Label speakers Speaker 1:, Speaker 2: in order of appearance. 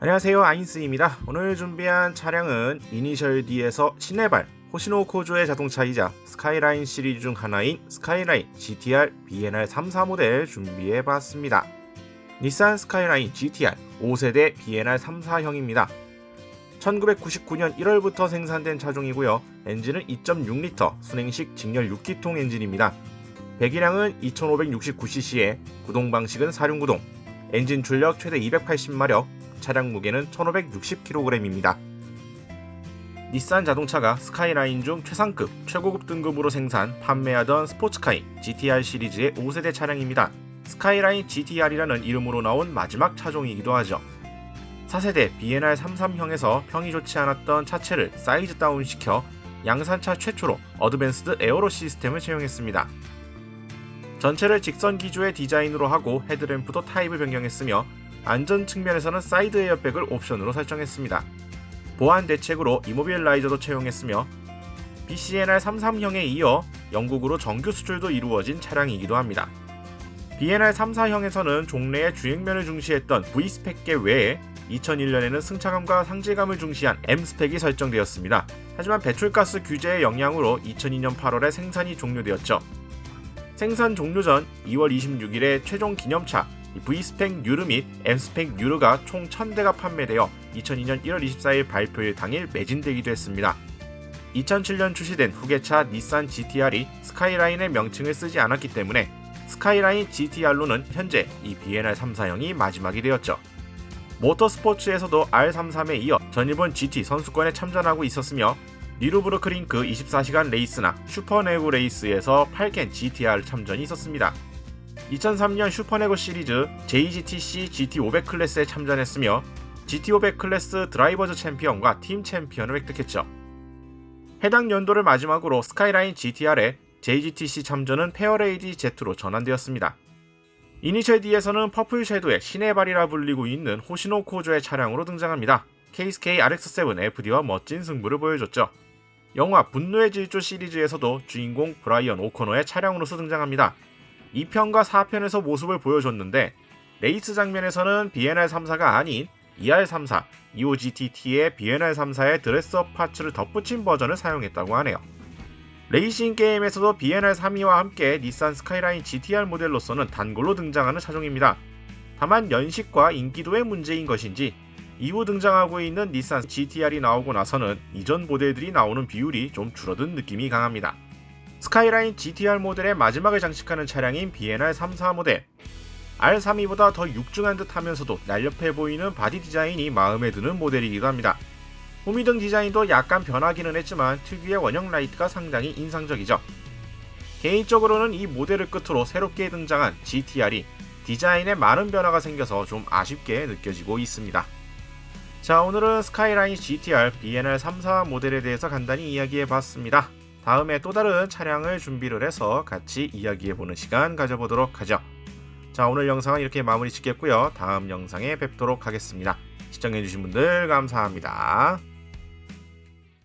Speaker 1: 안녕하세요 아인스입니다. 오늘 준비한 차량은 이니셜 D에서 신해발 호시노 코조의 자동차이자 스카이라인 시리즈 중 하나인 스카이라인 GTR BNR 34 모델 준비해봤습니다. 닛산 스카이라인 GTR 5세대 BNR 34형입니다. 1999년 1월부터 생산된 차종이고요. 엔진은 2.6L 순행식 직렬 6기통 엔진입니다. 배기량은 2569cc에 구동 방식은 사륜구동, 엔진 출력 최대 280마력, 차량 무게는 1560kg입니다. 닛산 자동차가 스카이라인 중 최상급, 최고급 등급으로 생산, 판매하던 스포츠카인 GTR 시리즈의 5세대 차량입니다. 스카이라인 GTR이라는 이름으로 나온 마지막 차종이기도 하죠. 4세대 BNR 33형에서 평이 좋지 않았던 차체를 사이즈 다운시켜 양산차 최초로 어드밴스드 에어로 시스템을 채용했습니다. 전체를 직선 기조의 디자인으로 하고 헤드램프도 타입을 변경했으며 안전 측면에서는 사이드 에어백을 옵션으로 설정했습니다. 보안 대책으로 이모빌라이저도 채용했으며 BCNR 33형에 이어 영국으로 정규 수출도 이루어진 차량이기도 합니다. BNR 34형에서는 종래의 주행면을 중시했던 V스펙계 외에 2001년에는 승차감과 상질감을 중시한 M스펙이 설정되었습니다. 하지만 배출가스 규제의 영향으로 2002년 8월에 생산이 종료되었죠. 생산 종료 전 2월 26일에 최종 기념차 V스펙 유르 및 M스펙 유르가 총 1000대가 판매되어 2002년 1월 24일 발표일 당일 매진되기도 했습니다. 2007년 출시된 후계차 닛산 GTR이 스카이라인의 명칭을 쓰지 않았기 때문에 스카이라인 GTR로는 현재 이 BNR 34형이 마지막이 되었죠. 모터스포츠에서도 R33에 이어 전일본 GT 선수권에 참전하고 있었으며 니루브르크링크 24시간 레이스나 슈퍼네고 레이스에서 8캔 GTR 참전이 있었습니다. 2003년 슈퍼네고 시리즈 JGTC GT500 클래스에 참전했으며 GT500 클래스 드라이버즈 챔피언과 팀 챔피언을 획득했죠. 해당 연도를 마지막으로 스카이라인 GTR의 JGTC 참전은 페어레이디 Z로 전환되었습니다. 이니셜 D에서는 퍼플 섀도의 신의 발이라 불리고 있는 호시노 코조의 차량으로 등장합니다. KSK RX7 FD와 멋진 승부를 보여줬죠. 영화 분노의 질주 시리즈에서도 주인공 브라이언 오코노의 차량으로서 등장합니다. 2편과 4편에서 모습을 보여줬는데 레이스 장면에서는 BNR34가 아닌 ER34, EOGTT의 BNR34의 드레스업 파츠를 덧붙인 버전을 사용했다고 하네요. 레이싱 게임에서도 BNR32와 함께 닛산 스카이라인 GTR 모델로서는 단골로 등장하는 차종입니다. 다만 연식과 인기도의 문제인 것인지 이후 등장하고 있는 닛산 GTR이 나오고 나서는 이전 모델들이 나오는 비율이 좀 줄어든 느낌이 강합니다. 스카이라인 GTR 모델의 마지막을 장식하는 차량인 BNR 34 모델. R32보다 더 육중한 듯 하면서도 날렵해 보이는 바디 디자인이 마음에 드는 모델이기도 합니다. 호미등 디자인도 약간 변하기는 했지만 특유의 원형 라이트가 상당히 인상적이죠. 개인적으로는 이 모델을 끝으로 새롭게 등장한 GTR이 디자인에 많은 변화가 생겨서 좀 아쉽게 느껴지고 있습니다. 자 오늘은 스카이라인 GTR BNR 34 모델에 대해서 간단히 이야기해 봤습니다. 다음에 또 다른 차량을 준비를 해서 같이 이야기해보는 시간 가져보도록 하죠. 자, 오늘 영상은 이렇게 마무리 짓겠고요. 다음 영상에 뵙도록 하겠습니다. 시청해주신 분들 감사합니다.